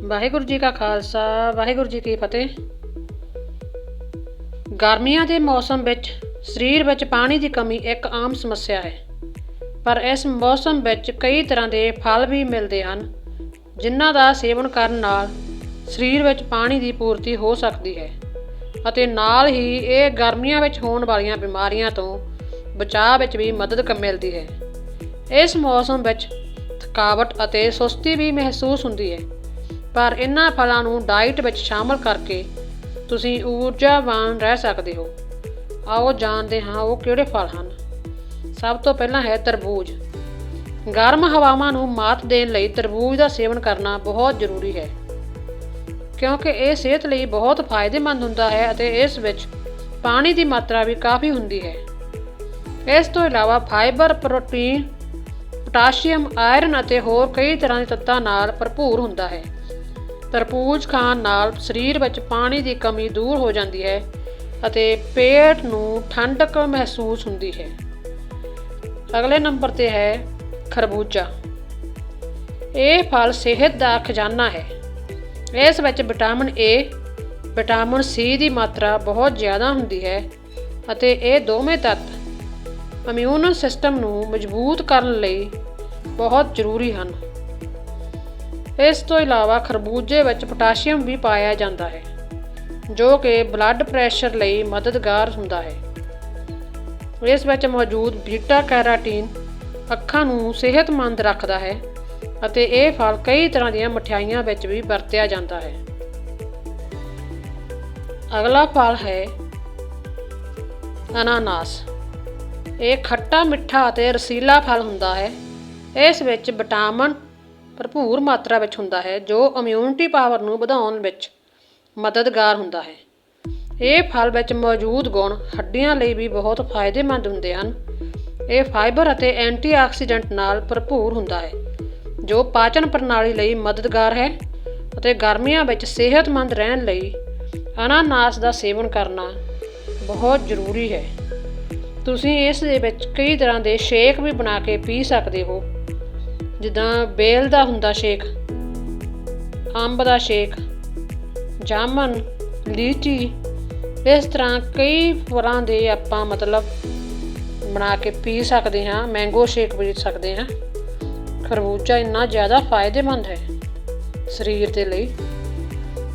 ਵਾਹਿਗੁਰੂ ਜੀ ਕਾ ਖਾਲਸਾ, ਵਾਹਿਗੁਰੂ ਜੀ ਕੀ ਫਤਿਹ। ਗਰਮੀਆਂ ਦੇ ਮੌਸਮ ਵਿੱਚ, ਸਰੀਰ ਵਿੱਚ ਪਾਣੀ ਦੀ ਕਮੀ ਇੱਕ ਆਮ ਸਮੱਸਿਆ ਹੈ। ਪਰ ਇਸ ਮੌਸਮ ਵਿੱਚ ਕਈ ਤਰ੍ਹਾਂ ਦੇ ਫਲ ਵੀ ਮਿਲਦੇ ਹਨ, ਜਿਨ੍ਹਾਂ ਦਾ ਸੇਵਨ ਕਰਨ ਨਾਲ ਸਰੀਰ ਵਿੱਚ ਪਾਣੀ ਦੀ ਪੂਰਤੀ ਹੋ ਸਕਦੀ ਹੈ ਅਤੇ ਨਾਲ ਹੀ ਇਹ ਗਰਮੀਆਂ ਵਿੱਚ ਹੋਣ ਵਾਲੀਆਂ ਬਿਮਾਰੀਆਂ ਤੋਂ ਬਚਾਅ ਵਿੱਚ ਵੀ ਮਦਦ ਮਿਲਦੀ ਹੈ। ਇਸ ਮੌਸਮ ਵਿੱਚ ਥਕਾਵਟ ਅਤੇ ਸੁਸਤੀ ਵੀ ਮਹਿਸੂਸ ਹੁੰਦੀ ਹੈ। ਪਰ ਇਹਨਾਂ ਫਲਾਂ ਨੂੰ ਡਾਈਟ ਵਿੱਚ ਸ਼ਾਮਲ ਕਰਕੇ ਤੁਸੀਂ ਊਰਜਾਵਾਨ ਰਹਿ ਸਕਦੇ ਹੋ। ਆਓ ਜਾਣਦੇ ਹਾਂ ਉਹ ਕਿਹੜੇ ਫਲ ਹਨ। ਸਭ ਤੋਂ ਪਹਿਲਾਂ ਹੈ ਤਰਬੂਜ। ਗਰਮ ਹਵਾਵਾਂ ਨੂੰ ਮਾਤ ਦੇਣ ਲਈ ਤਰਬੂਜ ਦਾ ਸੇਵਨ ਕਰਨਾ ਬਹੁਤ ਜ਼ਰੂਰੀ ਹੈ। ਕਿਉਂਕਿ ਇਹ ਸਿਹਤ ਲਈ ਬਹੁਤ ਫਾਇਦੇਮੰਦ ਹੁੰਦਾ ਹੈ ਅਤੇ ਇਸ ਵਿੱਚ ਪਾਣੀ ਦੀ ਮਾਤਰਾ ਵੀ ਕਾਫੀ ਹੁੰਦੀ ਹੈ। ਇਸ ਤੋਂ ਇਲਾਵਾ ਫਾਈਬਰ, ਪ੍ਰੋਟੀਨ, ਪੋਟਾਸ਼ੀਅਮ, ਆਇਰਨ ਅਤੇ ਹੋਰ ਕਈ ਤਰ੍ਹਾਂ ਦੇ ਤੱਤਾਂ ਨਾਲ ਭਰਪੂਰ ਹੁੰਦਾ ਹੈ। ਤਰਬੂਜ ਖਾਣ ਨਾਲ ਸਰੀਰ ਵਿੱਚ ਪਾਣੀ ਦੀ ਕਮੀ ਦੂਰ ਹੋ ਜਾਂਦੀ ਹੈ ਅਤੇ ਪੇਟ ਨੂੰ ਠੰਡਕ ਮਹਿਸੂਸ ਹੁੰਦੀ ਹੈ। ਅਗਲੇ ਨੰਬਰ ਤੇ ਹੈ ਖਰਬੂਜਾ। ਇਹ ਫਲ ਸਿਹਤ ਦਾ ਖਜ਼ਾਨਾ ਹੈ। ਇਸ ਵਿੱਚ ਵਿਟਾਮਿਨ ਏ ਵਿਟਾਮਿਨ ਸੀ ਦੀ ਮਾਤਰਾ ਬਹੁਤ ਜ਼ਿਆਦਾ ਹੁੰਦੀ ਹੈ ਅਤੇ ਇਹ ਦੋਵੇਂ ਤੱਤ ਇਮਿਊਨ ਸਿਸਟਮ ਨੂੰ ਮਜ਼ਬੂਤ ਕਰਨ ਲਈ ਬਹੁਤ ਜ਼ਰੂਰੀ ਹਨ। ਇਸ ਤੋਂ ਇਲਾਵਾ ਖਰਬੂਜੇ ਵਿੱਚ ਪੋਟਾਸ਼ੀਅਮ ਵੀ ਪਾਇਆ ਜਾਂਦਾ ਹੈ, ਜੋ ਕਿ ਬਲੱਡ ਪ੍ਰੈਸ਼ਰ ਲਈ ਮਦਦਗਾਰ ਹੁੰਦਾ ਹੈ। ਇਸ ਵਿੱਚ ਮੌਜੂਦ ਬੀਟਾ ਕੈਰਾਟੀਨ ਅੱਖਾਂ ਨੂੰ ਸਿਹਤਮੰਦ ਰੱਖਦਾ ਹੈ ਅਤੇ ਇਹ ਫਲ ਕਈ ਤਰ੍ਹਾਂ ਦੀਆਂ ਮਠਿਆਈਆਂ ਵਿੱਚ ਵੀ ਵਰਤਿਆ ਜਾਂਦਾ ਹੈ। ਅਗਲਾ ਫਲ ਹੈ ਅਨਾਨਾਸ। ਇਹ ਖੱਟਾ ਮਿੱਠਾ ਅਤੇ ਰਸੀਲਾ ਫਲ ਹੁੰਦਾ ਹੈ। ਇਸ ਵਿੱਚ ਵਿਟਾਮਿਨ ਭਰਪੂਰ ਮਾਤਰਾ ਵਿੱਚ ਹੁੰਦਾ ਹੈ, ਜੋ ਇਮਿਊਨਿਟੀ ਪਾਵਰ ਨੂੰ ਵਧਾਉਣ ਵਿੱਚ ਮਦਦਗਾਰ ਹੁੰਦਾ ਹੈ। ਇਹ ਫਲ ਵਿੱਚ ਮੌਜੂਦ ਗੁਣ ਹੱਡੀਆਂ ਲਈ ਵੀ ਬਹੁਤ ਫਾਇਦੇਮੰਦ ਹੁੰਦੇ ਹਨ। ਇਹ ਫਾਈਬਰ ਅਤੇ ਐਂਟੀਆਕਸੀਡੈਂਟ ਨਾਲ ਭਰਪੂਰ ਹੁੰਦਾ ਹੈ, ਜੋ ਪਾਚਨ ਪ੍ਰਣਾਲੀ ਲਈ ਮਦਦਗਾਰ ਹੈ ਅਤੇ ਗਰਮੀਆਂ ਵਿੱਚ ਸਿਹਤਮੰਦ ਰਹਿਣ ਲਈ ਅਨਾਨਾਸ ਦਾ ਸੇਵਨ ਕਰਨਾ ਬਹੁਤ ਜ਼ਰੂਰੀ ਹੈ। ਤੁਸੀਂ ਇਸ ਦੇ ਵਿੱਚ ਕਈ ਤਰ੍ਹਾਂ ਦੇ ਸ਼ੇਕ ਵੀ ਬਣਾ ਕੇ ਪੀ ਸਕਦੇ ਹੋ। ਜਿੱਦਾਂ ਬੇਲ ਦਾ ਹੁੰਦਾ ਸ਼ੇਕ, ਅੰਬ ਦਾ ਸ਼ੇਕ ਜਾਮਨ ਲੀਚੀ, ਇਸ ਤਰ੍ਹਾਂ ਕਈ ਫਲਾਂ ਦੇ ਆਪਾਂ ਮਤਲਬ ਬਣਾ ਕੇ ਪੀ ਸਕਦੇ ਹਾਂ, ਮੈਂਗੋ ਸ਼ੇਕ ਪੀ ਸਕਦੇ ਹਾਂ। ਖਰਬੂਜਾ ਇੰਨਾ ਜ਼ਿਆਦਾ ਫਾਇਦੇਮੰਦ ਹੈ ਸਰੀਰ ਦੇ ਲਈ।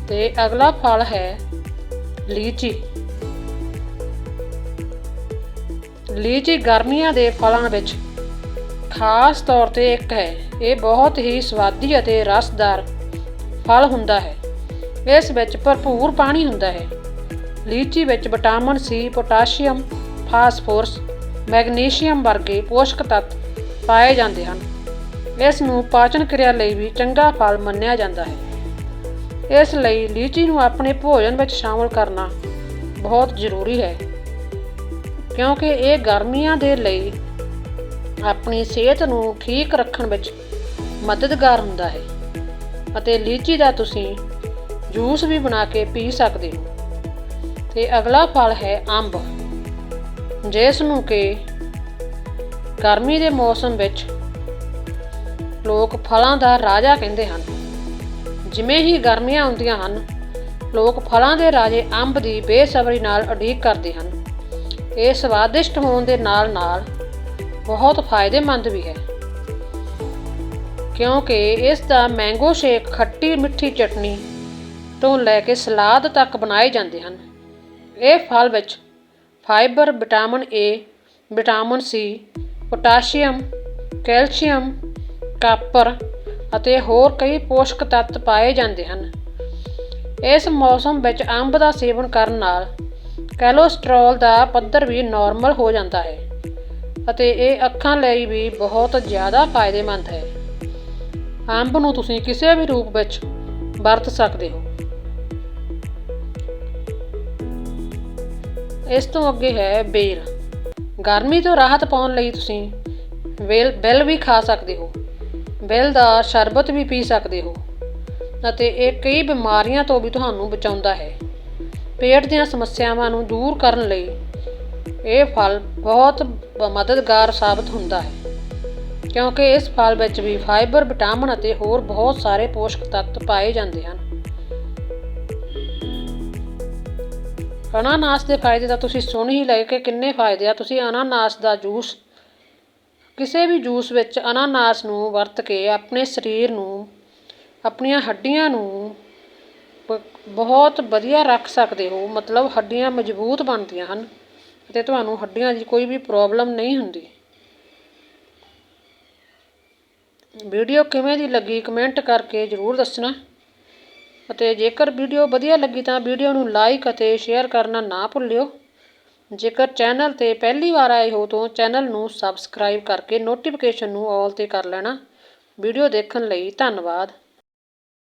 ਤੇ ਅਗਲਾ ਫਲ ਹੈ ਲੀਚੀ। ਲੀਚੀ ਗਰਮੀਆਂ ਦੇ ਫਲਾਂ ਵਿੱਚ ਖਾਸ ਤੌਰ ਤੇ ਇੱਕ ਹੈ। ਇਹ ਬਹੁਤ ਹੀ ਸਵਾਦੀ ਅਤੇ ਰਸਦਾਰ ਫਲ ਹੁੰਦਾ ਹੈ। ਇਸ ਵਿੱਚ ਭਰਪੂਰ ਪਾਣੀ ਹੁੰਦਾ ਹੈ। ਲੀਚੀ ਵਿੱਚ vitamin C, potassium, phosphorus, magnesium ਵਰਗੇ ਪੋਸ਼ਕ ਤੱਤ ਪਾਏ ਜਾਂਦੇ ਹਨ। ਇਸ ਨੂੰ ਪਾਚਨ ਕਿਰਿਆ ਲਈ ਵੀ ਚੰਗਾ ਫਲ ਮੰਨਿਆ ਜਾਂਦਾ ਹੈ। ਇਸ ਲਈ ਲੀਚੀ ਨੂੰ ਆਪਣੇ ਭੋਜਨ ਵਿੱਚ ਸ਼ਾਮਲ ਕਰਨਾ ਬਹੁਤ ਜ਼ਰੂਰੀ ਹੈ। ਕਿਉਂਕਿ ਇਹ ਗਰਮੀਆਂ ਦੇ ਲਈ ਆਪਣੀ ਸਿਹਤ ਨੂੰ ਠੀਕ ਰੱਖਣ ਵਿੱਚ ਮਦਦਗਾਰ ਹੁੰਦਾ ਹੈ ਅਤੇ ਲੀਚੀ ਦਾ ਤੁਸੀਂ ਜੂਸ ਵੀ ਬਣਾ ਕੇ ਪੀ ਸਕਦੇ ਹੋ। ਤੇ ਅਗਲਾ ਫਲ ਹੈ ਅੰਬ। ਜਿਸ ਨੂੰ ਕਿ ਗਰਮੀ ਦੇ ਮੌਸਮ ਵਿੱਚ ਲੋਕ ਫਲਾਂ ਦਾ ਰਾਜਾ ਕਹਿੰਦੇ ਹਨ। ਜਿਵੇਂ ਹੀ ਗਰਮੀਆਂ ਆਉਂਦੀਆਂ ਹਨ, ਲੋਕ ਫਲਾਂ ਦੇ ਰਾਜੇ ਅੰਬ ਦੀ ਬੇਸਬਰੀ ਨਾਲ ਉਡੀਕ ਕਰਦੇ ਹਨ। ਇਹ ਸਵਾਦਿਸ਼ਟ ਹੋਣ ਦੇ ਨਾਲ-ਨਾਲ ਬਹੁਤ ਫਾਇਦੇਮੰਦ ਵੀ ਹੈ। ਕਿਉਂਕਿ ਇਸ ਦਾ ਮੈਂਗੋ ਸ਼ੇਕ ਖੱਟੀ ਮਿੱਠੀ ਚਟਨੀ ਤੋਂ ਲੈ ਕੇ ਸਲਾਦ ਤੱਕ ਬਣਾਏ ਜਾਂਦੇ ਹਨ। ਇਹ ਫਲ ਵਿੱਚ fibre vitamin A vitamin C potassium calcium copper ਅਤੇ ਹੋਰ ਕਈ ਪੋਸ਼ਕ ਤੱਤ ਪਾਏ ਜਾਂਦੇ ਹਨ। ਇਸ ਮੌਸਮ ਵਿੱਚ ਅੰਬ ਦਾ ਸੇਵਨ ਕਰਨ ਨਾਲ ਕੋਲੇਸਟ੍ਰੋਲ ਦਾ ਪੱਧਰ ਵੀ ਨਾਰਮਲ ਹੋ ਜਾਂਦਾ ਹੈ। ਅਤੇ ਇਹ ਅੱਖਾਂ ਲਈ ਵੀ ਬਹੁਤ ਜ਼ਿਆਦਾ ਫਾਇਦੇਮੰਦ ਹੈ। ਅੰਬ ਨੂੰ ਤੁਸੀਂ ਕਿਸੇ ਵੀ ਰੂਪ ਵਿੱਚ ਵਰਤ ਸਕਦੇ ਹੋ। ਇਸ ਤੋਂ ਅੱਗੇ ਹੈ ਬੇਲ ਗਰਮੀ ਤੋਂ ਰਾਹਤ ਪਾਉਣ ਲਈ ਤੁਸੀਂ ਵੇਲ, ਬੈਲ ਵੀ ਖਾ ਸਕਦੇ ਹੋ। ਬੈਲ ਦਾ ਸ਼ਰਬਤ ਵੀ ਪੀ ਸਕਦੇ ਹੋ। ਅਤੇ ਇਹ ਕਈ ਬਿਮਾਰੀਆਂ ਤੋਂ ਵੀ ਤੁਹਾਨੂੰ ਬਚਾਉਂਦਾ ਹੈ। ਪੇਟ ਦੀਆਂ ਸਮੱਸਿਆਵਾਂ ਨੂੰ ਦੂਰ ਕਰਨ ਲਈ ਇਹ ਫਲ ਬਹੁਤ ਮਦਦਗਾਰ ਸਾਬਤ ਹੁੰਦਾ ਹੈ, ਕਿਉਂਕਿ ਇਸ ਫਲ ਵਿੱਚ ਵੀ ਫਾਈਬਰ ਵਿਟਾਮਿਨ ਅਤੇ ਹੋਰ ਬਹੁਤ ਸਾਰੇ ਪੋਸ਼ਕ ਤੱਤ ਪਾਏ ਜਾਂਦੇ ਹਨ। ਅਨਾਨਾਸ ਦੇ ਫਾਇਦੇ ਤਾਂ ਤੁਸੀਂ ਸੁਣ ਹੀ ਲਏ ਕਿ ਕਿੰਨੇ ਫਾਇਦੇ ਆ। ਤੁਸੀਂ ਅਨਾਨਾਸ ਦਾ ਜੂਸ, ਕਿਸੇ ਵੀ ਜੂਸ ਵਿੱਚ ਅਨਾਨਾਸ ਨੂੰ ਵਰਤ ਕੇ ਆਪਣੇ ਸਰੀਰ ਨੂੰ, ਆਪਣੀਆਂ ਹੱਡੀਆਂ ਨੂੰ ਬਹੁਤ ਵਧੀਆ ਰੱਖ ਸਕਦੇ ਹੋ। ਮਤਲਬ ਹੱਡੀਆਂ ਮਜ਼ਬੂਤ ਬਣਦੀਆਂ ਹਨ। ਅਤੇ ਤੁਹਾਨੂੰ ਹੱਡੀਆਂ ਦੀ ਕੋਈ ਵੀ ਪ੍ਰੋਬਲਮ ਨਹੀਂ ਹੁੰਦੀ। ਵੀਡੀਓ ਕਿਵੇਂ ਦੀ ਲੱਗੀ ਕਮੈਂਟ ਕਰਕੇ ਜ਼ਰੂਰ ਦੱਸਣਾ। ਅਤੇ ਜੇਕਰ ਵੀਡੀਓ ਵਧੀਆ ਲੱਗੀ ਤਾਂ ਵੀਡੀਓ ਨੂੰ ਲਾਈਕ ਅਤੇ ਸ਼ੇਅਰ ਕਰਨਾ ਨਾ ਭੁੱਲਿਓ। ਜੇਕਰ ਚੈਨਲ ਤੇ ਪਹਿਲੀ ਵਾਰ ਆਏ ਹੋ ਤਾਂ ਚੈਨਲ ਨੂੰ ਸਬਸਕ੍ਰਾਈਬ ਕਰਕੇ ਨੋਟੀਫਿਕੇਸ਼ਨ ਨੂੰ ਆਲ ਤੇ ਕਰ ਲੈਣਾ। ਵੀਡੀਓ ਦੇਖਣ ਲਈ ਧੰਨਵਾਦ।